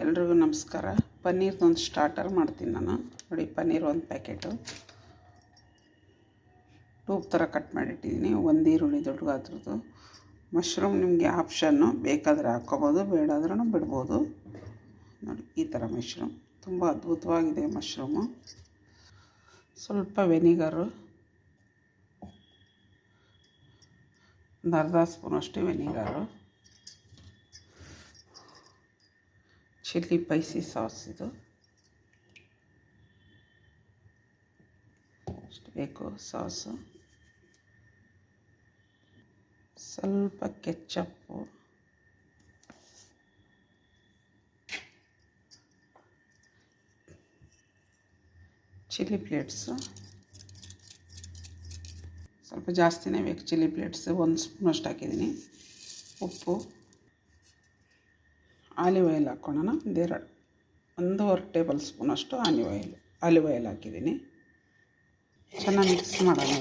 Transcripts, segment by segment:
ಎಲ್ರಿಗೂ ನಮಸ್ಕಾರ. ಪನ್ನೀರ್ದೊಂದು ಸ್ಟಾರ್ಟರ್ ಮಾಡ್ತೀನಿ ನಾನು. ನೋಡಿ, ಪನ್ನೀರ್ ಒಂದು ಪ್ಯಾಕೆಟು ಟೂಬ್ ಥರ ಕಟ್ ಮಾಡಿಟ್ಟಿದ್ದೀನಿ. ಒಂದು ಈರುಳ್ಳಿ ದೊಡ್ಡ ಗಾತ್ರದ್ದು ಮಶ್ರೂಮ್ ನಿಮಗೆ ಆಪ್ಷನ್ನು ಬೇಕಾದರೆ ಹಾಕ್ಕೋಬೋದು ಬೇಡಾದ್ರೂ ಬಿಡ್ಬೋದು. ನೋಡಿ, ಈ ಥರ ಮಶ್ರೂಮ್ ತುಂಬ ಅದ್ಭುತವಾಗಿದೆ ಮಶ್ರೂಮು ಸ್ವಲ್ಪ ವೆನಿಗರು ಒಂದು ಅರ್ಧ ಸ್ಪೂನಷ್ಟು ವೆನಿಗರು ಚಿಲ್ಲಿ ಪೈಸಿ ಸಾಸ್ ಇದು ಅಷ್ಟು ಬೇಕು ಸಾಸು ಸ್ವಲ್ಪ ಕೆಚ್ಚಪ್ಪು ಚಿಲ್ಲಿ ಪ್ಲೇಟ್ಸು ಸ್ವಲ್ಪ ಜಾಸ್ತಿನೇ ಬೇಕು ಚಿಲ್ಲಿ ಪ್ಲೇಟ್ಸ್ ಒಂದು ಸ್ಪೂನಷ್ಟು ಹಾಕಿದ್ದೀನಿ ಉಪ್ಪು ಆಲಿವ್ ಆಯಿಲ್ ಹಾಕ್ಕೊಳ್ಳೋಣ ಒಂದೆರಡು ಒಂದೂವರೆ ಟೇಬಲ್ ಸ್ಪೂನಷ್ಟು ಆಲಿವ್ ಆಯಿಲ್ ಆಲಿವ್ ಆಯಿಲ್ ಹಾಕಿದ್ದೀನಿ. ಚೆನ್ನಾಗಿ ಮಿಕ್ಸ್ ಮಾಡೋಣ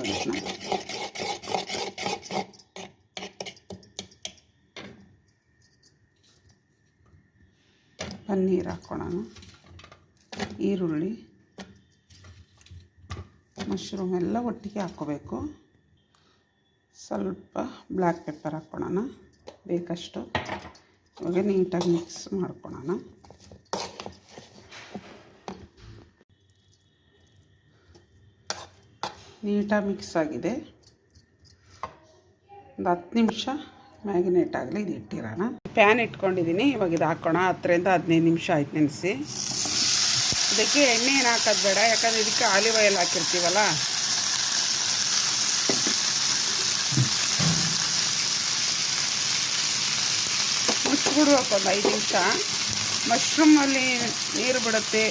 ಪನ್ನೀರ್ ಹಾಕ್ಕೊಳ್ಳೋಣ ಈರುಳ್ಳಿ, ಮಶ್ರೂಮ್ ಎಲ್ಲ ಒಟ್ಟಿಗೆ ಹಾಕ್ಕೋಬೇಕು. ಸ್ವಲ್ಪ ಬ್ಲ್ಯಾಕ್ ಪೆಪ್ಪರ್ ಹಾಕ್ಕೊಳ್ಳೋಣ ಬೇಕಷ್ಟು. ಇವಾಗ ನೀಟಾಗಿ ಮಿಕ್ಸ್ ಮಾಡ್ಕೊಳ್ಳೋಣ ನೀಟಾಗಿ ಮಿಕ್ಸ್ ಆಗಿದೆ. ಒಂದು ಹತ್ತು ನಿಮಿಷ ಮ್ಯಾಗಿನೇಟ್ ಆಗಲಿ, ಇದು ಇಟ್ಟಿರೋಣ. ಪ್ಯಾನ್ ಇಟ್ಕೊಂಡಿದ್ದೀನಿ, ಇವಾಗ ಇದು ಹಾಕೋಣ. ಹತ್ತರಿಂದ ಹದಿನೈದು ನಿಮಿಷ ಆಯ್ತು ನೆನೆಸಿ. ಇದಕ್ಕೆ ಎಣ್ಣೆ ಏನು ಹಾಕೋದು ಬೇಡ, ಯಾಕಂದರೆ ಇದಕ್ಕೆ ಆಲಿವ್ ಆಯಿಲ್ ಹಾಕಿರ್ತೀವಲ್ಲ. ಮುಚ್ಚಿಬಿಡ್ಬೇಕು ಒಂದು ಐದು ನಿಮಿಷ. ಮಶ್ರೂಮಲ್ಲಿ ನೀರು ಬಿಡುತ್ತೆ,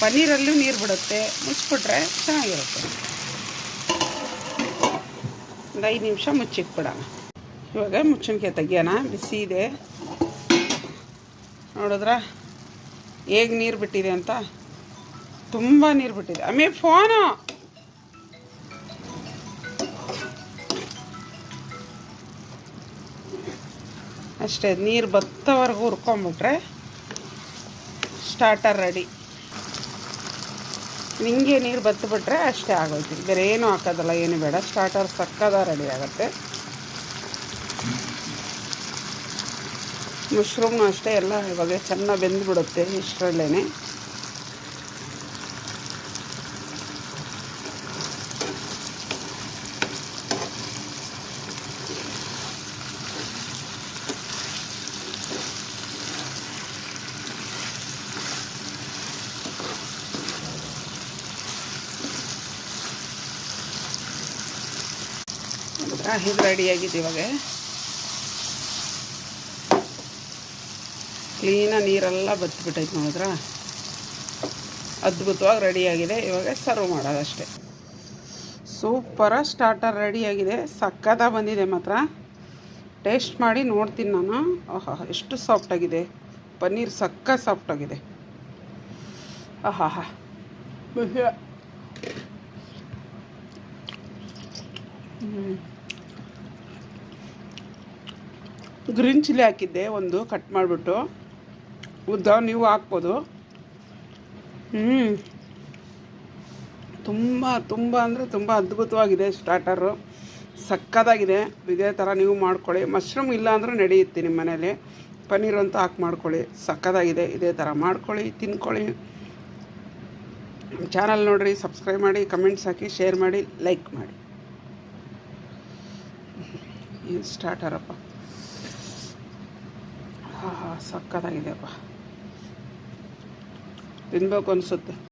ಪನ್ನೀರಲ್ಲೂ ನೀರು ಬಿಡುತ್ತೆ, ಮುಚ್ಚಿಬಿಟ್ರೆ ಚೆನ್ನಾಗಿರುತ್ತೆ. ಒಂದು ಐದು ನಿಮಿಷ ಮುಚ್ಚಿಕ್ಬಿಡೋಣ ಇವಾಗ ಮುಚ್ಚಣಿಕೆ ತೆಗಿಯೋಣ, ಬಿಸಿ ಇದೆ. ನೋಡಿದ್ರ? ಹೇಗೆ ನೀರು ಬಿಟ್ಟಿದೆ ಅಂತ? ತುಂಬ ನೀರು ಬಿಟ್ಟಿದೆ. ಆಮೇಲೆ ಫೋನು! ಅಷ್ಟೇ, ನೀರು ಬತ್ತವರೆಗೂ ಹುರ್ಕೊಂಬಿಟ್ರೆ ಸ್ಟಾರ್ಟರ್ ರೆಡಿ ನಿಮಗೆ ನೀರು ಬತ್ತಿಬಿಟ್ರೆ ಅಷ್ಟೇ ಆಗೋಯ್ತು. ಬೇರೆ ಏನೂ ಹಾಕೋದಲ್ಲ, ಏನು ಬೇಡ. ಸ್ಟಾರ್ಟರ್ ಸಕ್ಕದ ರೆಡಿ ಆಗುತ್ತೆ. ಮಶ್ರೂಮ್ನು ಅಷ್ಟೇ ಎಲ್ಲ ಇವಾಗ ಚೆನ್ನಾಗಿ ಬೆಂದ್ಬಿಡುತ್ತೆ ಇಷ್ಟರಲ್ಲೇ ಇದು ರೆಡಿಯಾಗಿದೆ ಇವಾಗ. ಕ್ಲೀನಾಗಿ ನೀರೆಲ್ಲ ಬತ್ತಿಬಿಟ್ಟೈತೆ ನೋಡಿದ್ರ ಅದ್ಭುತವಾಗಿ ರೆಡಿಯಾಗಿದೆ ಇವಾಗ ಸರ್ವ್ ಮಾಡೋದಷ್ಟೇ. ಸೂಪರ ಸ್ಟಾರ್ಟರ್ ರೆಡಿಯಾಗಿದೆ ಸಕ್ಕದ ಬಂದಿದೆ ಮಾತ್ರ. ಟೇಸ್ಟ್ ಮಾಡಿ ನೋಡ್ತೀನಿ ನಾನು. ಆಹಾ, ಎಷ್ಟು ಸಾಫ್ಟಾಗಿದೆ ಪನ್ನೀರ್ ಸಕ್ಕ ಸಾಫ್ಟಾಗಿದೆ ಆಹಾ ಹಾ ಗ್ರೀನ್ ಚಿಲ್ಲಿ ಹಾಕಿದ್ದೆ, ಒಂದು ಕಟ್ ಮಾಡಿಬಿಟ್ಟು. ಉದ್ದ ನೀವು ಹಾಕ್ಬೋದು. ಹ್ಞೂ ತುಂಬ ತುಂಬ ಅಂದರೆ ತುಂಬ ಅದ್ಭುತವಾಗಿದೆ ಸ್ಟಾರ್ಟರು ಸಕ್ಕದಾಗಿದೆ ಇದೇ ಥರ ನೀವು ಮಾಡ್ಕೊಳ್ಳಿ. ಮಶ್ರೂಮ್ ಇಲ್ಲ ಅಂದರೆ ನಡೆಯುತ್ತೆ ನಿಮ್ಮ ಮನೇಲಿ. ಪನ್ನೀರ್ ಅಂತ ಹಾಕಿ ಮಾಡ್ಕೊಳ್ಳಿ. ಸಕ್ಕದಾಗಿದೆ ಇದೇ ಥರ ಮಾಡ್ಕೊಳ್ಳಿ, ತಿನ್ಕೊಳ್ಳಿ. ಚಾನಲ್ ನೋಡಿರಿ ಸಬ್ಸ್ಕ್ರೈಬ್ ಮಾಡಿ ಕಮೆಂಟ್ಸ್ ಹಾಕಿ ಶೇರ್ ಮಾಡಿ ಲೈಕ್ ಮಾಡಿ. ಏನು ಸ್ಟಾರ್ಟರಪ್ಪ ಹಾಂ ಹಾಂ ಸಕ್ಕತ್ತಾಗಿದೆಯಪ್ಪ ತಿನ್ಬೇಕು ಅನಿಸುತ್ತೆ.